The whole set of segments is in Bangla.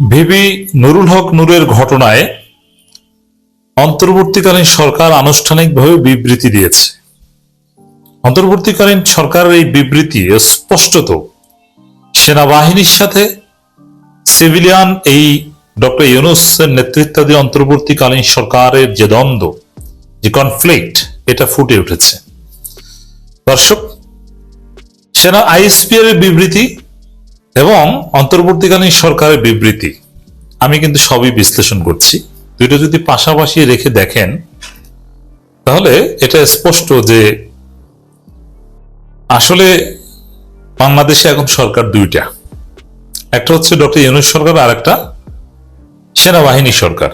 ভিবি নুরুল হক নূরের ঘটনায় অন্তর্বর্তীকালীন সরকার আনুষ্ঠানিকভাবে বিবৃতি দিয়েছে। অন্তর্বর্তীকালীন সরকারের এই বিবৃতি স্পষ্টত সেনাবাহিনীর সাথে সিভিলিয়ান এই ডক্টর ইউনুসের নেতৃত্বাধীন অন্তর্বর্তীকালীন সরকারের যে দ্বন্দ্ব, যে কনফ্লিক্ট এটা ফুটে উঠেছে। দর্শক, সেনা আইএসপিআর বিবৃতি এবং অন্তর্বর্তীকালীন সরকারের বিবৃতি। আমি কিন্তু সবই বিশ্লেষণ করছি। দুইটা যদি পাশাপাশি রেখে দেখেন, তাহলে এটা স্পষ্ট যে আসলে বাংলাদেশে এখন সরকার দুইটা। একটা হচ্ছে ডক্টর ইউনুস সরকার আর একটা সেনাবাহিনী সরকার।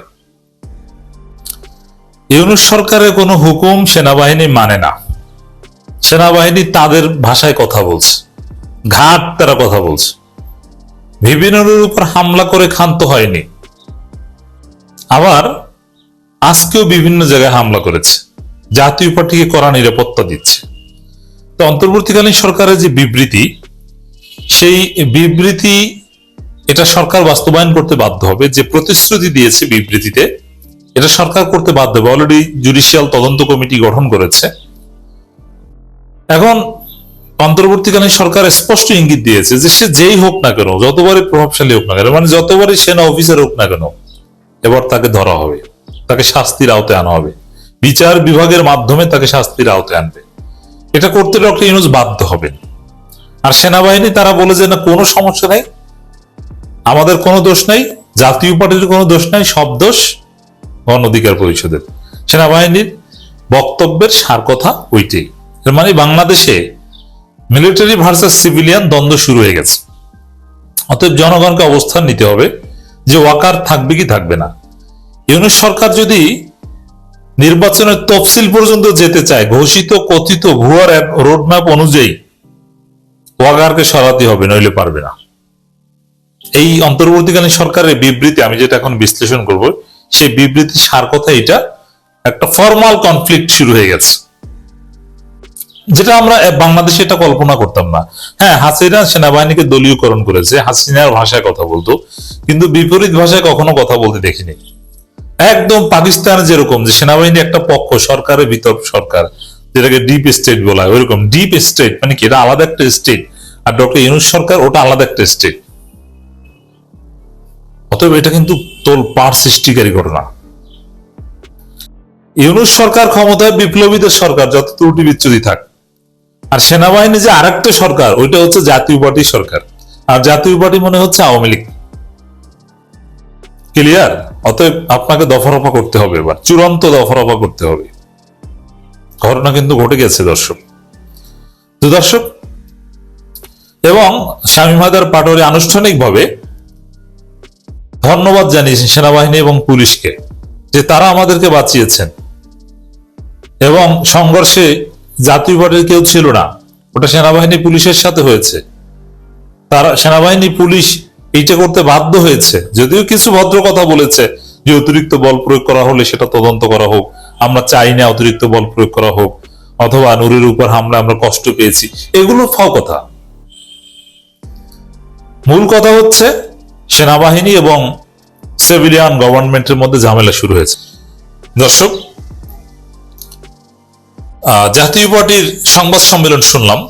ইউনুস সরকারের কোনো হুকুম সেনাবাহিনী মানে না। সেনাবাহিনী তাদের ভাষায় কথা বলছে। ঘাট তারা কথা বলছে। বিভিন্নের উপর হামলা করে ক্ষান্ত হয়নি। আবার আজকেও বিভিন্ন জায়গায় হামলা করেছে। জাতীয় পার্টিকে করা নিরাপত্তা দিচ্ছে। তো অন্তর্বর্তীকালীন সরকারের যে বিবৃতি, সেই বিবৃতি, এটা সরকার বাস্তবায়ন করতে বাধ্য হবে। যে প্রতিশ্রুতি দিয়েছে বিবৃতিতে, এটা সরকার করতে বাধ্য হবে। অলরেডি জুডিশিয়াল তদন্ত কমিটি গঠন করেছে। এখন অন্তর্বর্তীকালীন সরকার স্পষ্ট ইঙ্গিত দিয়েছে যে সে যেই হোক না কেন, যতবারই প্রভাবশালী হোক না কেন মানে যতবারই সেনা অফিসার হোক না কেন, এবার তাকে ধরা হবে, তাকে শাস্তির আওতায় আনা হবে। বিচার বিভাগের মাধ্যমে তাকে শাস্তির আওতায় আনবে। এটা করতে ডক্টর ইউনুস বাধ্য হবেন। আর সেনাবাহিনী, তারা বলে যে, না, কোনো সমস্যা নাই। আমাদের কোনো দোষ নাই, জাতীয় পার্টির কোনো দোষ নাই, সব দোষ গণ অধিকার পরিষদের। সেনাবাহিনীর বক্তব্যের সার কথা ওইটাই। মানে বাংলাদেশে মিলিটারি ভার্সাস সিভিলিয়ান দ্বন্দ্ব শুরু হয়ে গেছে। অতএব জনগণকে অবস্থান নিতে হবে যে ওয়াকার থাকবে কি থাকবে না। ইউনুস সরকার যদি নির্বাচনের তফসিল পর্যন্ত যেতে চায়, ঘোষিত, কথিত, ভুয়ার রোডম্যাপ অনুযায়ী ওয়াকারকে সরাতে হবে, নইলে পারবে না। এই অন্তর্বর্তীকালীন সরকারের বিবৃতি, আমি যেটা এখন বিশ্লেষণ করব, সেই বিবৃতি সার কথা এটা, একটা ফর্মাল কনফ্লিক্ট শুরু হয়ে গেছে। যেটা আমরা বাংলাদেশে এটা কল্পনা করতাম না। হ্যাঁ হাসিনা সেনাবাহিনীকে দলীয়করণ করেছে, হাসিনার ভাষায় কথা বলতো, কিন্তু বিপরীত ভাষায় কখনো কথা বলতে দেখিনি। একদম পাকিস্তান যেরকম, যে সেনাবাহিনী একটা পক্ষ, সরকারের ভিতর সরকার, যেটাকে ডিপ স্টেট বলা হয়, ওইরকম। ডিপ স্টেট মানে কি? এটা আলাদা একটা স্টেট আর ডক্টর ইউনুস সরকার ওটা আলাদা একটা স্টেট অতএব এটা কিন্তু তোল পার সৃষ্টিকারী ঘটনা। ইউনুস সরকার ক্ষমতায় বিপ্লবীদের সরকার যত ত্রুটি বিচ্ছুতি থাক। আর সেনাবাহিনী যে আরেকটা সরকার, ওইটা হচ্ছে জাতীয় পার্টি সরকার। আর জাতীয় পার্টি মনে হচ্ছে আওয়ামী লীগ। ক্লিয়ার অতএব আপনাকে দফারফা করতে হবে এবার। চূড়ান্ত দফারফা করতে হবে। ঘটনা কিন্তু ঘটে গেছে, দর্শক। তো দর্শক, এবং স্বামী মাদার পাটোয়ারি আনুষ্ঠানিকভাবে ধন্যবাদ জানিয়েছেন সেনাবাহিনী এবং পুলিশকে যে তারা আমাদেরকে বাঁচিয়েছেন। এবং সংঘর্ষে জাতীয় পার্টির কেউ ছিল না। ওটা সেনাবাহিনী পুলিশের সাথে হয়েছে। তারা সেনাবাহিনী পুলিশ এইটা করতে বাধ্য হয়েছে। যদিও কিছু ভদ্র কথা বলেছে যে অতিরিক্ত বল প্রয়োগ করা হলে সেটা তদন্ত করা হোক। আমরা চাই না অতিরিক্ত বল প্রয়োগ করা হোক। অথবা নুরের উপর হামলা আমরা কষ্ট পেয়েছি। এগুলো ফ কথা। মূল কথা হচ্ছে সেনাবাহিনী এবং সিভিলিয়ান গভর্নমেন্টের মধ্যে ঝামেলা শুরু হয়েছে। দর্শক জাতীয় পার্টির সংবাদ সম্মেলন শুনলাম।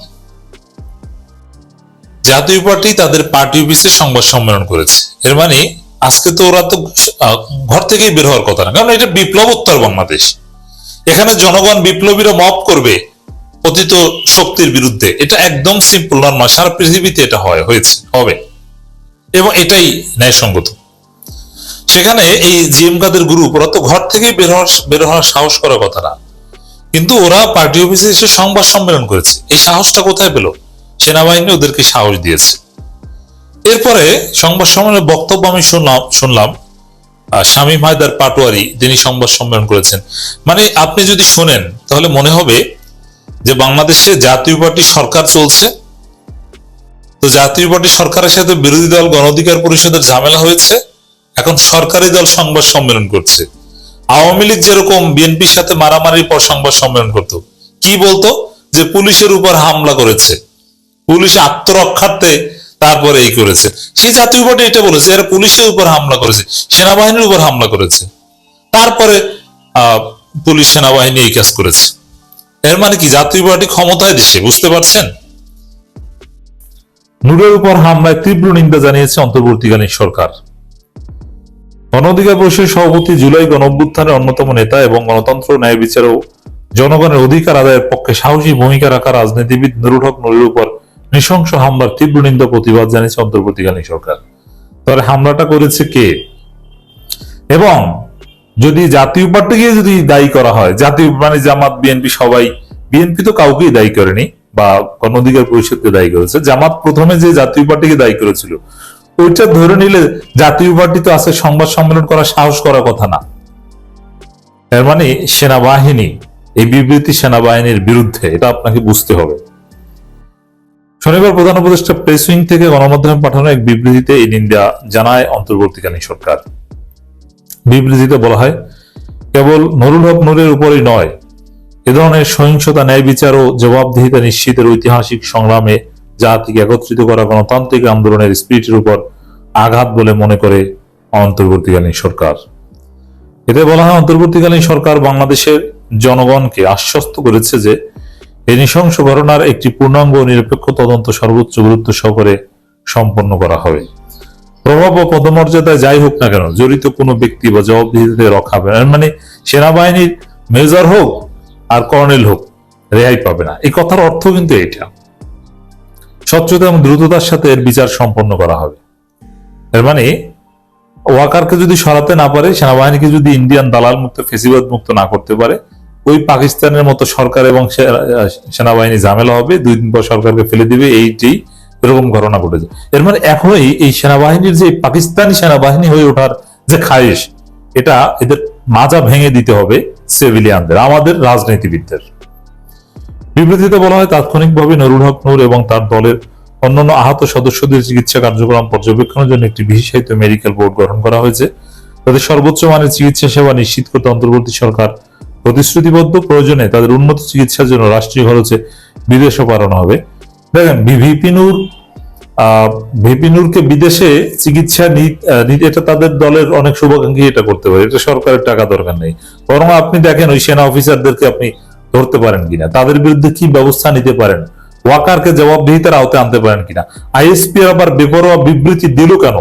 জাতীয় পার্টি তাদের পার্টি অফিসে সংবাদ সম্মেলন করেছে। এর মানে আজকে তো ওরা তো ঘর থেকেই বের হওয়ার কথা না, কারণ এটা বিপ্লবোত্তর বাংলাদেশ। এখানে জনগণ বিপ্লবীরা মপ করবে পতিত শক্তির বিরুদ্ধে। এটা একদম সিম্পল নর্মাল সারা পৃথিবীতে এটা হয়, হয়েছে, হবে। এবং এটাই ন্যায়সঙ্গত। সেখানে এই জিএম কাদের গ্রুপ, ওরা তো ঘর থেকেই বের হওয়ার বের হওয়ার সাহস করার কথা না। কিন্তু ওরা পার্টি অফিসে এসে সংবাদ সম্মেলন করেছে। এই সাহসটা কোথায় পেল? সেনাবাহিনী ওদেরকে সাহস দিয়েছে। এরপরে সংবাদ সম্মেলনের বক্তব্য আমি শুনলাম শুনলাম শামীম হায়দার পাটোয়ারি যিনি সংবাদ সম্মেলন করেছেন। মানে আপনি যদি শোনেন, তাহলে মনে হবে যে বাংলাদেশে জাতীয় পার্টি সরকার চলছে। তো জাতীয় পার্টি সরকারের সাথে বিরোধী দল গণ অধিকার পরিষদের ঝামেলা হয়েছে। এখন সরকারি দল সংবাদ সম্মেলন করছে। আওয়ামী লীগ যেরকম বিএনপির সাথে মারামারির পর সংবাদ সম্মেলন করত, কি বলতো? যে পুলিশের উপর হামলা করেছে। পুলিশ আত্মরক্ষার্থে তারপরে এই করেছে। সেই জাতীয় পার্টি এটা বলেছে, এরা পুলিশের উপর হামলা করেছে, সেনাবাহিনীর উপর হামলা করেছে। তারপরে পুলিশ সেনাবাহিনী এই কাজ করেছে। এর মানে কি, জাতীয় পার্টি ক্ষমতায় দেশে, বুঝতে পারছেন? নূরের উপর হামলায় তীব্র নিন্দা জানিয়েছে অন্তর্বর্তীকালীন সরকার। গণঅধিকার পরিষদের সভাপতি জুলাই গণঅভ্যুত্থানের অন্যতম নেতা এবং গণতন্ত্র, ন্যায় বিচার ও জনগণের অধিকার আদায়ের পক্ষে সাহসী ভূমিকা রাখা রাজনীতিবিদ নুরুল হক নুরের উপর নৃশংস হামলার তীব্র নিন্দা প্রতিবাদ জানিয়েছে অন্তর্বর্তীকালীন সরকার। তবে হামলাটা করেছে কে? এবং যদি জাতীয় পার্টিকে যদি দায়ী করা হয়, জাতীয় মানে জামাত, বিএনপি সবাই, বিএনপি তো কাউকেই দায়ী করেনি বা গণ অধিকার পরিষদকে দায়ী করেছে, জামাত প্রথমে যে জাতীয় পার্টিকে দায়ী করেছিল ওইটা ধরে নিলে জাতীয় পার্টি তো আছে সংবাদ সম্মেলন করার সাহস করার কথা না। এর মানে সেনাবাহিনী, এই বিবৃতি সেনাবাহিনীর বিরুদ্ধে, এটা আপনাকে বুঝতে হবে। শনিবার প্রধান উপদেষ্টা প্রেস উইং থেকে গণমাধ্যমে পাঠানো এক বিবৃতিতে এই নিন্দা জানায় অন্তর্বর্তীকালীন সরকার। বিবৃতিতে বলা হয়, কেবল নুরুল হক নুরের উপরই নয়, এ ধরনের সহিংসতা ন্যায় বিচার ও জবাবদিহিতা নিশ্চিতের ঐতিহাসিক সংগ্রামে জাতিকে একত্রিত করা গণতান্ত্রিক আন্দোলনের স্পিরিটের উপর আঘাত বলে মনে করে অন্তর্বর্তীকালীন সরকার। এতে বলা হয়, অন্তর্বর্তীকালীন সরকার বাংলাদেশের জনগণকে আশ্বস্ত করেছে যে এই নৃশংস ঘটনার একটি পূর্ণাঙ্গ নিরপেক্ষ তদন্ত সর্বোচ্চ গুরুত্ব সহকারে সম্পন্ন করা হবে। প্রভাব ও পদমর্যাদায় যাই হোক না কেন, জড়িত কোনো ব্যক্তি বা জবাবদিহিতে রক্ষা না। মানে সেনাবাহিনীর মেজর হোক আর কর্নেল হোক, রেহাই পাবে না। এই কথার অর্থ কিন্তু এটা স্বচ্ছতা এবং দ্রুততার সাথে এর বিচার সম্পন্ন করা হবে। এর মানে ওয়াকারকে যদি সরাতে না পারে, সেনাবাহিনীকে যদি ইন্ডিয়ান দালাল মুক্ত, ফেসিবাদ মুক্ত না করতে পারে, ওই পাকিস্তানের মতো সরকার এবং সেনাবাহিনী ঝামেলা হবে, দুই দিন পর সরকারকে ফেলে দিবে, এইটি এরকম ঘটনা ঘটেছে। এর মানে এখনই এই সেনাবাহিনীর যে পাকিস্তানি সেনাবাহিনী হয়ে ওঠার যে খায়েশ, এটা এদের মাজা ভেঙে দিতে হবে সিভিলিয়ানদের, আমাদের রাজনীতিবিদদের। বিবৃতিতে বলা হয় তাৎক্ষণিকভাবে নুরুল হক নূর এবং তার দলের অন্যান্য আহত সদস্যদের চিকিৎসা কার্যক্রম পর্যবেক্ষণের জন্য একটি বিশেষায়িত মেডিকেল বোর্ড গঠন করা হয়েছে। তাদের সর্বোচ্চ মানের চিকিৎসা সেবা নিশ্চিত করতে অন্তর্বর্তী সরকার প্রতিশ্রুতিবদ্ধ। প্রয়োজনে তাদের উন্নত চিকিৎসার জন্য রাষ্ট্রীয় খরচে বিদেশও পাঠানো হবে। দেখেন ভিপি নূর আহ, ভিপি নূরকে বিদেশে চিকিৎসা এটা তাদের দলের অনেক শুভাকাঙ্ক্ষী এটা করতে পারে। এটা সরকারের টাকা দরকার নেই। বরং আপনি দেখেন ওই সেনা অফিসারদেরকে আপনি ধরতে পারেন কিনা? তাদের বিরুদ্ধে কি ব্যবস্থা নিতে পারেন? ওয়াকারকে জবাবদিহিতার আওতায় আনতে পারেন কিনা? আইএসপি আবার বেপরোয়া বিবৃতি দিল কেন?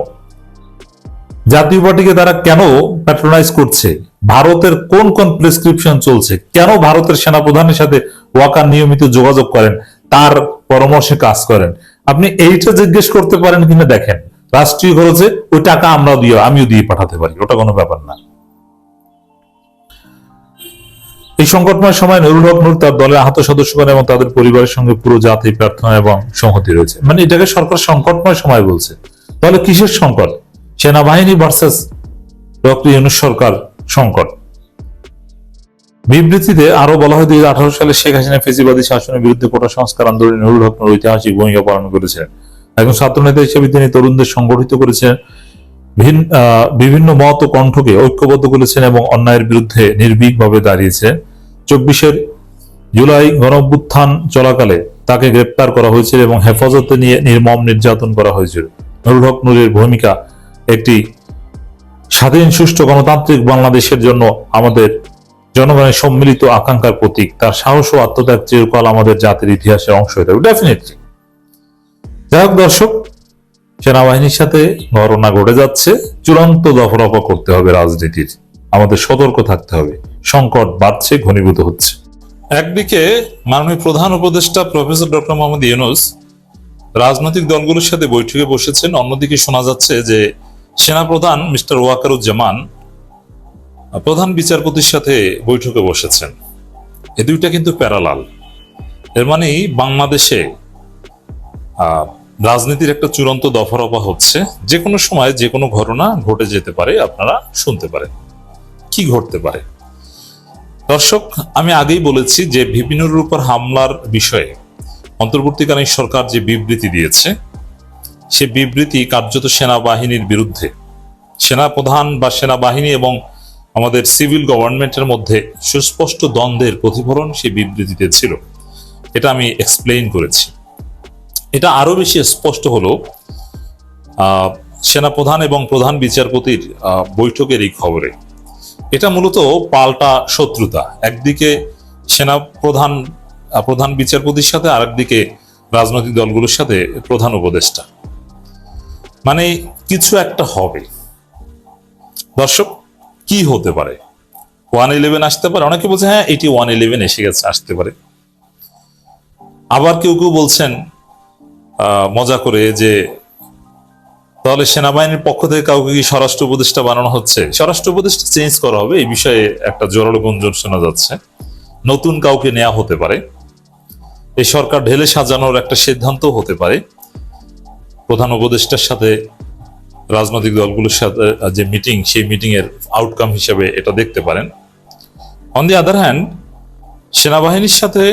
জাতীয় পার্টিকে তারা কেন প্যাট্রোনাইজ করছে? ভারতের কোন কোন প্রেসক্রিপশন চলছে? কেন ভারতের সেনাপ্রধানের সাথে ওয়াকার নিয়মিত যোগাযোগ করেন? তার পরামর্শে কাজ করেন। আপনি এইটা জিজ্ঞেস করতে পারেন কিনা দেখেন। রাষ্ট্রীয় খরচে ওই টাকা আমরাও দিয়ে, আমিও দিয়ে পাঠাতে পারি। ওটা কোনো ব্যাপার না। এই সংকটময় সময় নুরুল হক নূর তার দলের আহত সদস্যগণ এবং তাদের পরিবারের সঙ্গে পুরো জাতি প্রার্থনা এবং সংহতি রয়েছে। মানে এটাকে সরকার সংকটময় সময় বলছে। তাহলে কিসের সংকট? সেনাবাহিনী ভার্সেস ডক্টর সরকার সংকট। বিবৃতিতে আরও বলা হয়, দুই সালে শেখ হাসিনা ফেসিবাদী শাসনের বিরুদ্ধে কোটা সংস্কার আন্দোলনে নুরুল হক নূর ঐতিহাসিক ভূমিকা পালন করেছেন একজন ছাত্র নেতা হিসেবে তিনি তরুণদের সংগঠিত করেছেন। বিভিন্ন মত ও কণ্ঠকে ঐক্যবদ্ধ করেছেন এবং অন্যায়ের বিরুদ্ধে নির্ভীকভাবে দাঁড়িয়েছে চব্বিশের জুলাই গণঅভ্যুত্থান চলাকালে তাকে গ্রেপ্তার করা হয়েছিল এবং হেফাজতে নিয়ে নির্মম নির্যাতন করা হয়েছিল। নুরুল হক নূরের ভূমিকা একটি স্বাধীন, সুষ্ঠু গণতান্ত্রিক বাংলাদেশের জন্য আমাদের জনগণের সম্মিলিত আকাঙ্ক্ষার প্রতীক। তার সাহস ও আত্মত্যাগ চিরকাল আমাদের জাতির ইতিহাসের অংশ হয়ে থাকবে। ডেফিনেটলি যাই হোক দর্শক, সেনাবাহিনীর সাথে ঘটনা ঘটে যাচ্ছে। চূড়ান্ত দফরফা করতে হবে রাজনীতির। আমাদের সতর্ক থাকতে হবে। সংকট বাড়ছে, ঘনীভূত হচ্ছে। একদিকে মাননীয় প্রধান উপদেষ্টা প্রফেসর ডক্টর মোহাম্মদ ইউনুস রাজনৈতিক দলগুলোর সাথে বৈঠকে বসেছেন। অন্যদিকে শোনা যাচ্ছে যে সেনাপ্রধান মিস্টার ওয়াকারুজ্জামান প্রধান বিচারপতির সাথে বৈঠকে বসেছেন। এ দুইটা কিন্তু প্যারালাল। এর মানে বাংলাদেশে রাজনীতির একটা চূড়ান্ত দফারফা হচ্ছে। যে কোনো সময় যে কোনো ঘটনা ঘটে যেতে পারে, আপনারা শুনতে পারেন। কি ঘটতে পারে? দর্শক, আমি আগেই বলেছি যে ভিপিনুর উপর হামলার বিষয়ে অন্তর্বর্তীকালীন সরকার যে বিবৃতি দিয়েছে, সে বিবৃতি কার্যত সেনাবাহিনীর বিরুদ্ধে। সেনাপ্রধান বা সেনাবাহিনী এবং আমাদের সিভিল গভর্নমেন্টের মধ্যে সুস্পষ্ট দ্বন্দ্বের প্রতিফলন সেই বিবৃতিতে ছিল। এটা আমি এক্সপ্লেইন করেছি। এটা আরও বেশি স্পষ্ট হলো সেনাপ্রধান এবং প্রধান বিচারপতির বৈঠকের এই খবরে। এটা মূলত পাল্টা শত্রুতা। একদিকে সেনা প্রধান প্রধান বিচারপতির সাথে, আরেকদিকে রাজনৈতিক দলগুলোর সাথে প্রধান উপদেষ্টা। মানে কিছু একটা হবে। দর্শক, কি হতে পারে? ওয়ান ইলেভেন আসতে পারে। অনেকে বলছে হ্যাঁ এটি ওয়ান ইলেভেন এসে গেছে, আসতে পারে। আবার কেউ কেউ বলছেন মজা করে যে তাহলে সেনাবাহিনীর পক্ষ থেকে কাউকে কি স্বরাষ্ট্র উপদেষ্টা বানানো হচ্ছে? স্বরাষ্ট্র উপদেষ্টা চেঞ্জ করা হবে, এই বিষয়ে একটা জোরালো গুঞ্জন শোনা যাচ্ছে। নতুন কাউকে নেওয়া হতে পারে। এই সরকার ঢেলে সাজানোর একটা সিদ্ধান্ত হতে পারে। প্রধান উপদেষ্টার সাথে রাজনৈতিক দলগুলোর সাথে যে মিটিং, সেই মিটিং এর আউটকাম হিসেবে এটা দেখতে পারেন। অন দি আদার হ্যান্ড সেনাবাহিনীর সাথে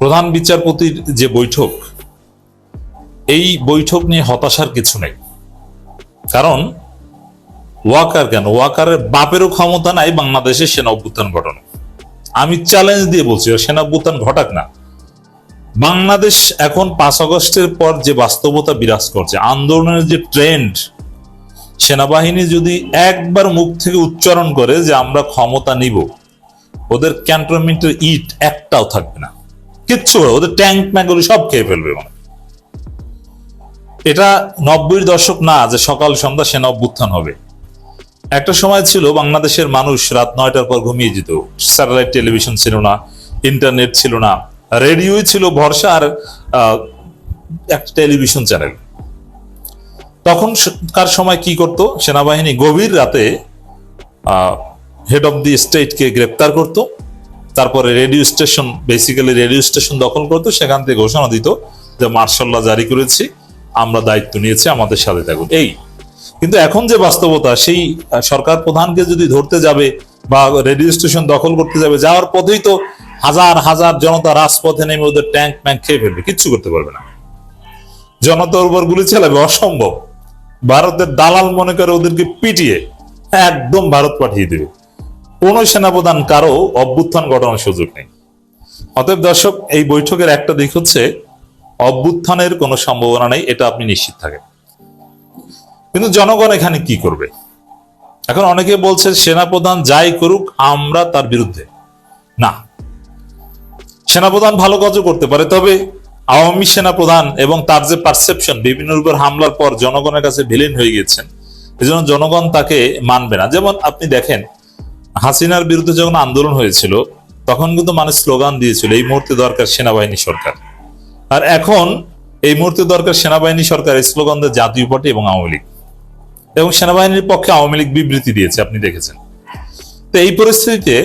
প্রধান বিচারপতির যে বৈঠক এই বৈঠক নিয়ে হতাশার কিছু নেই। কারণ, ওয়াকার কেন? ওয়াকারের বাপেরও ক্ষমতা নাই বাংলাদেশে সেনা অভ্যুত্থান ঘটানো। আমি চ্যালেঞ্জ দিয়ে বলছি সেনা অভ্যুত্থান ঘটাক না। বাংলাদেশ এখন পাঁচ আগস্টের পর যে বাস্তবতা বিরাজ করছে, আন্দোলনের যে ট্রেন্ড সেনাবাহিনী যদি একবার মুখ থেকে উচ্চারণ করে যে আমরা ক্ষমতা নিব, ওদের ক্যান্টনমেন্টের ইট একটাও থাকবে না। কিচ্ছু ওদের ট্যাঙ্ক ম্যাগুলো সব খেয়ে ফেলবে মানে এটা নব্বইয়ের দশক না, যে সকাল সন্ধ্যা সেনা অভ্যুত্থান হবে। একটা সময় ছিল বাংলাদেশের মানুষ রাত নয়টার পর ঘুমিয়ে যেত। স্যাটেলাইট টেলিভিশন ছিল না, ইন্টারনেট ছিল না, রেডিওই ছিল ভরসা আর একটা টেলিভিশন চ্যানেল। তখন কার সময় কি করত? সেনাবাহিনী গভীর রাতে হেড অফ দি স্টেটকে গ্রেপ্তার করত। তারপরে radio station basically radio station দখল করতো। সেখান থেকে ঘোষণা দিত যে মার্শাল্লাহ জারি করেছি। আমরা দায়িত্ব নিয়েছি আমাদের সাথে থাকুন। এই। কিন্তু এখন যে বাস্তবতা, সেই সরকার প্রধানকে যদি ধরতে যাবে বা রেডিও স্টেশন দখল করতে যাবে, যাওয়ার পথেই তো হাজার হাজার জনতা রাজপথে নেমে ওদের ট্যাঙ্ক ম্যাঙ্ক খেয়ে ফেলবে, কিচ্ছু করতে পারবে না। জনতার উপর গুলি চালাবে, অসম্ভব। ভারতের দালাল মনে করে ওদেরকে পিটিয়ে একদম ভারত পাঠিয়ে দেবে। কোন সেনাপ্রধান কারও অভ্যুত্থান ঘটানোর সুযোগ নেই। অতএব দর্শক, এই বৈঠকের একটা দিক হচ্ছে অভ্যুত্থানের কোনো সম্ভাবনা নেই, এটা আপনি নিশ্চিত থাকেন। কিন্তু জনগণ এখানে কি করবে? এখন অনেকে বলছে, সেনাপ্রধান যাই করুক, আমরা তার বিরুদ্ধে। না। সেনাপ্রধান ভালো কাজও করতে পারে, তবে আওয়ামী সেনাপ্রধান এবং তার যে পারসেপশন বিভিন্ন উপর হামলার পর জনগণের কাছে ভিলেন হয়ে গেছেন এজন্য জনগণ তাকে মানবে না। যেমন আপনি দেখেন, হাসিনার বিরুদ্ধে যখন আন্দোলন হয়েছিল, তখন কিন্তু মানুষ স্লোগান দিয়েছিল, এই মুহূর্তে দরকার সেনাবাহিনী সরকার। আর এখন এই মুহূর্তে দরকার সেনাবাহিনী সরকার স্লোগান দেয় জাতীয় পার্টি এবং আওয়ামী লীগ। এবং সেনাবাহিনীর পক্ষে আওয়ামী লীগ বিবৃতি দিয়েছে, আপনি দেখেছেন। তো এই পরিস্থিতিতে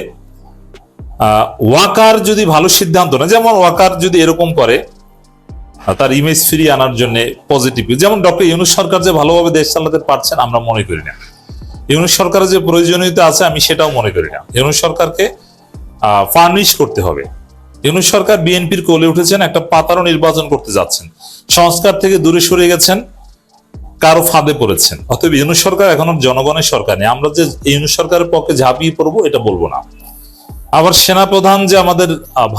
ওয়াকার যদি ভালো সিদ্ধান্ত না যেমন ওয়াকার যদি এরকম করে তার ইমেজ ফিরিয়ে আনার জন্য পজিটিভ যেমন ডক্টর ইউনুস সরকার যে ভালোভাবে দেশ চালাতে পারছেন, আমরা মনে করি না। ইউনুস সরকারের যে প্রয়োজনীয়তা আছে, আমি সেটাও মনে করি না। ইউনুস সরকারকে ফার্নিশ করতে হবে। ইউনুস সরকার বিএনপির কোলে উঠেছেন, একটা পাতারও নির্বাচন করতে যাচ্ছেন। সংস্কার থেকে দূরে সরে গেছেন, কারও ফাঁদে পড়েছেন। অতএব ইউনুস সরকার এখন জনগণের সরকার নেই। আমরা যে ইউনুস সরকারের পক্ষে ঝাঁপিয়ে পড়ব, এটা বলব না। আবার সেনাপ্রধান যে আমাদের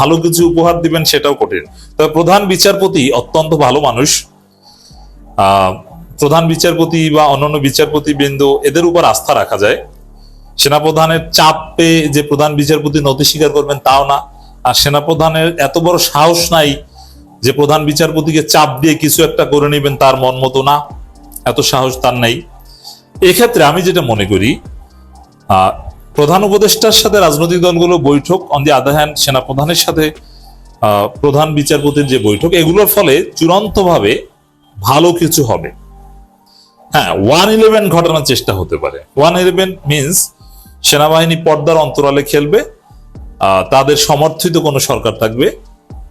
ভালো কিছু উপহার দিবেন, সেটাও কঠিন। তবে প্রধান বিচারপতি অত্যন্ত ভালো মানুষ। প্রধান বিচারপতি বা অন্যান্য বিচারপতি বৃন্দ এদের উপর আস্থা রাখা যায়। সেনাপ্রধানের চাপ যে প্রধান বিচারপতি নথি স্বীকার করবেন, তাও না। আর সেনাপ্রধানের এত বড় সাহস নাই যে প্রধান বিচারপতিকে চাপ দিয়ে কিছু একটা করে নেবেন তার মন মতো না। এত সাহস তার নাই। এক্ষেত্রে আমি যেটা মনে করি প্রধান উপদেষ্টার সাথে রাজনৈতিক দলগুলো বৈঠক অন দি আদার হ্যান্ড সেনাপ্রধানের সাথে প্রধান বিচারপতির যে বৈঠক, এগুলোর ফলে চূড়ান্তভাবে ভালো কিছু হবে। হ্যাঁ ওয়ান ইলেভেন ঘটানোর চেষ্টা হতে পারে। ওয়ান ইলেভেন মিনস সেনাবাহিনী পর্দার অন্তরালে খেলবে তাদের সমর্থিত কোনো সরকার থাকবে?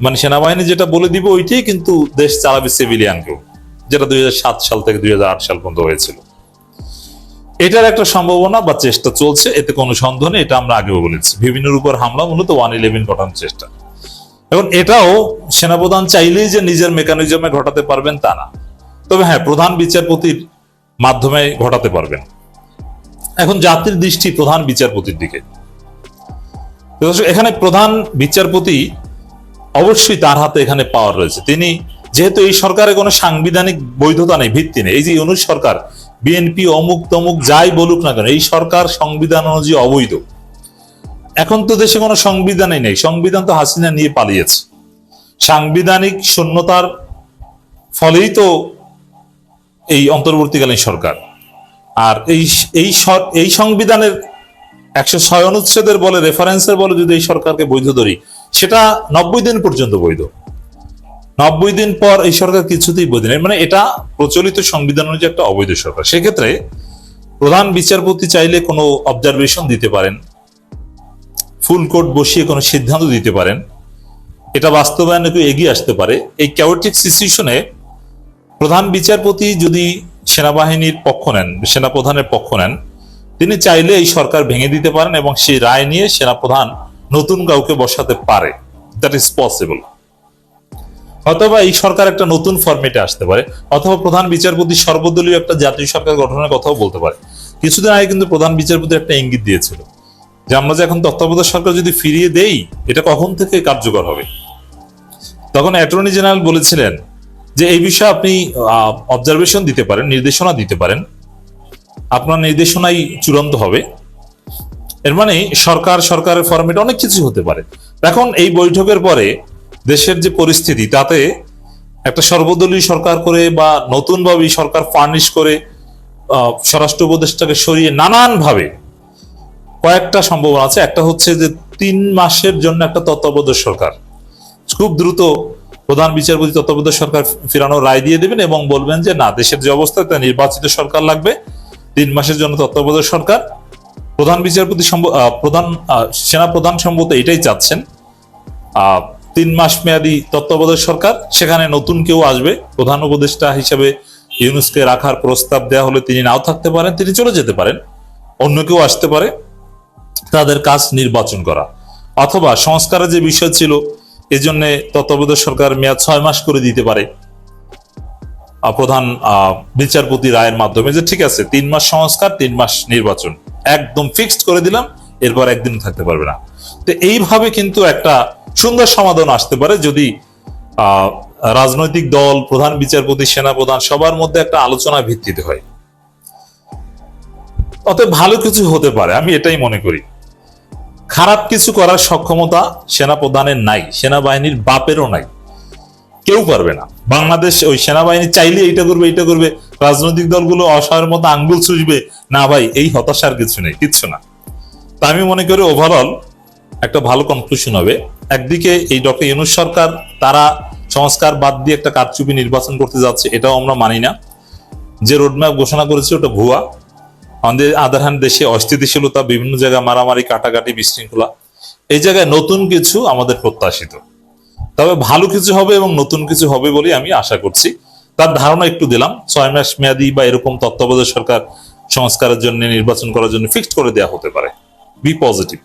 মানে সেনাবাহিনী যেটা বলে দিবে ওইটাই কিন্তু দেশ চালাবে সিভিলিয়ানকেও যেটা দুই সাল থেকে দুই সাল পর্যন্ত হয়েছিল। এটার একটা সম্ভাবনা বা চেষ্টা চলছে, এতে কোনো সন্দেহ নেই, এটা আমরা আগেও বলেছি। বিভিন্ন উপর হামলা মূলত ওয়ান ইলেভেন ঘটানোর চেষ্টা। এখন এটাও সেনাপ্রধান চাইলেই যে নিজের মেকানিজমে ঘটাতে পারবেন তা না। তবে হ্যাঁ প্রধান বিচারপতির মাধ্যমে ঘটাতে পারবেন। এখন জাতির দৃষ্টি প্রধান বিচারপতির দিকে। এখানে প্রধান বিচারপতি অবশ্যই তার হাতে এখানে পাওয়ার রয়েছে। তিনি যেহেতু এই সরকারের কোনো সাংবিধানিক বৈধতা নেই, ভিত্তি নেই, এই যে ইউনুস সরকার বিএনপি অমুক তমুক যাই বলুক না কেন, এই সরকার সংবিধান অনুযায়ী অবৈধ। এখন তো দেশে কোনো সংবিধানই নেই, সংবিধান তো হাসিনা নিয়ে পালিয়েছে। সাংবিধানিক শূন্যতার ফলেই তো এই অন্তর্বর্তীকালীন সরকার। আর এই এই এই সংবিধানের একশো ছয় অনুচ্ছেদের বলে রেফারেন্সের বলে যদি এই সরকারকে বৈধ ধরি, সেটা নব্বই দিন পর্যন্ত বৈধ। নব্বই দিন পর এই সরকার কিছুতেই বৈধ নেই। মানে এটা প্রচলিত সংবিধান অনুযায়ী একটা অবৈধ সরকার। সেক্ষেত্রে প্রধান বিচারপতি চাইলে কোনো অবজারভেশন দিতে পারেন। ফুল কোর্ট বসিয়ে কোনো সিদ্ধান্ত দিতে পারেন। এটা বাস্তবায়নে এগিয়ে আসতে পারে। এই ক্যাওটিক সিচুয়েশনে প্রধান বিচারপতি যদি সেনাবাহিনীর পক্ষ নেন, সেনাপ্রধানের পক্ষ নেন তিনি চাইলে এই সরকার ভেঙে দিতে পারেন এবং সেই রায় নিয়ে সেনাপ্রধান নতুন কাউকে বসাতে পারে। দ্যাট ইজ পসিবল অথবা এই সরকার একটা নতুন ফরম্যাটে আসতে পারে। অথবা প্রধান বিচারপতি সর্বদলীয় একটা জাতীয় সরকার গঠনের কথাও বলতে পারে। কিছুদিন আগে কিন্তু প্রধান বিচারপতি একটা ইঙ্গিত দিয়েছিল যে, আমরা যে এখন তত্ত্বাবধায়ক সরকার যদি ফিরিয়ে দেই, এটা কখন থেকে কার্যকর হবে? তখন অ্যাটর্নি জেনারেল বলেছিলেন যে, এই বিষয়ে আপনি অবজারভেশন দিতে পারেন, নির্দেশনা দিতে পারেন। আপনার নির্দেশনাই চূড়ান্ত হবে। এর মানে সরকার, সরকারের ফরমেট অনেক কিছু হতে পারে। এখন এই বৈঠকের পরে দেশের যে পরিস্থিতি, তাতে একটা সর্বদলীয় সরকার করে বা নতুনভাবে সরকার ফার্নিশ করে স্বরাষ্ট্র উপদেষ্টাকে সরিয়ে নানানভাবে কয়েকটা সম্ভাবনা আছে। একটা হচ্ছে যে তিন মাসের জন্য একটা তত্ত্বাবধায়ক সরকার। খুব দ্রুত প্রধান বিচারপতি তত্ত্বাবধায়ক সরকার ফিরানোর রায় দিয়ে দেবেন এবং বলবেন যে, না, দেশের যে অবস্থা, তা নির্বাচিত সরকার লাগবে। তিন মাসের জন্য তত্ত্বাবধায়ক সরকার। প্রধান বিচারপতি প্রধান সেনা প্রধান সম্ভবত এটাই চাচ্ছেন। তিন মাস মেয়াদী তত্ত্বাবধায়ক সরকার, সেখানে নতুন কেউ আসবে। প্রধান উপদেষ্টা হিসেবে ইউনুসকে রাখার প্রস্তাব দেওয়া হলে তিনি নাও থাকতে পারেন, তিনি চলে যেতে পারেন। অন্য কেউ আসতে পারে, তাদের কাজ নির্বাচন করা। অথবা সংস্কারের যে বিষয় ছিল, এজন্য তত্ত্বাবধায়ক সরকার মেয়াদ ছয় মাস করে দিতে পারে। প্রধান বিচারপতি রায়ের মাধ্যমে যে ঠিক আছে, তিন মাস সংস্কার, তিন মাস নির্বাচন। একদম ফিক্সড করে দিলাম, এরপর একদিন থাকতে পারবে না। তো এইভাবে কিন্তু একটা সুন্দর সমাধান আসতে পারে যদি রাজনৈতিক দল, প্রধান বিচারপতি সেনা প্রধান সবার মধ্যে একটা আলোচনা ভিত্তিতে হয়। অতএব ভালো কিছু হতে পারে, আমি এটাই মনে করি। খারাপ কিছু করার সক্ষমতা সেনা প্রধানের নাই, সেনাবাহিনীর বাপেরও নাই। কেউ পারবে না। বাংলাদেশ ওই সেনাবাহিনী চাইলে এইটা করবে এইটা করবে, রাজনৈতিক দলগুলো অসহায়ের মতো আঙ্গুল চুষবে। না ভাই, এই হতাশার কিছু নেই, কিচ্ছু না। তা আমি মনে করি ওভারঅল একটা ভালো কনক্লুশন হবে। একদিকে এই ডক্টর ইউনুস সরকার, তারা সংস্কার বাদ দিয়ে একটা কারচুপি নির্বাচন করতে যাচ্ছে, এটাও আমরা মানি না। যে রোডম্যাপ ঘোষণা করেছে ওটা ভুয়া। আমাদের আদার হ্যান্ড দেশে অস্থিতিশীলতা, বিভিন্ন জায়গায় মারামারি, কাটাকাটি, বিশৃঙ্খলা। এই জায়গায় নতুন কিছু আমাদের প্রত্যাশিত। তবে ভালো কিছু হবে এবং নতুন কিছু হবে বলে আমি আশা করছি। তার ধারণা একটু দিলাম, ছয় মাস মেয়াদি বা এরকম তত্ত্বাবধায়ক সরকার সংস্কারের জন্য, নির্বাচন করার জন্য ফিক্সড করে দেওয়া হতে পারে। B positive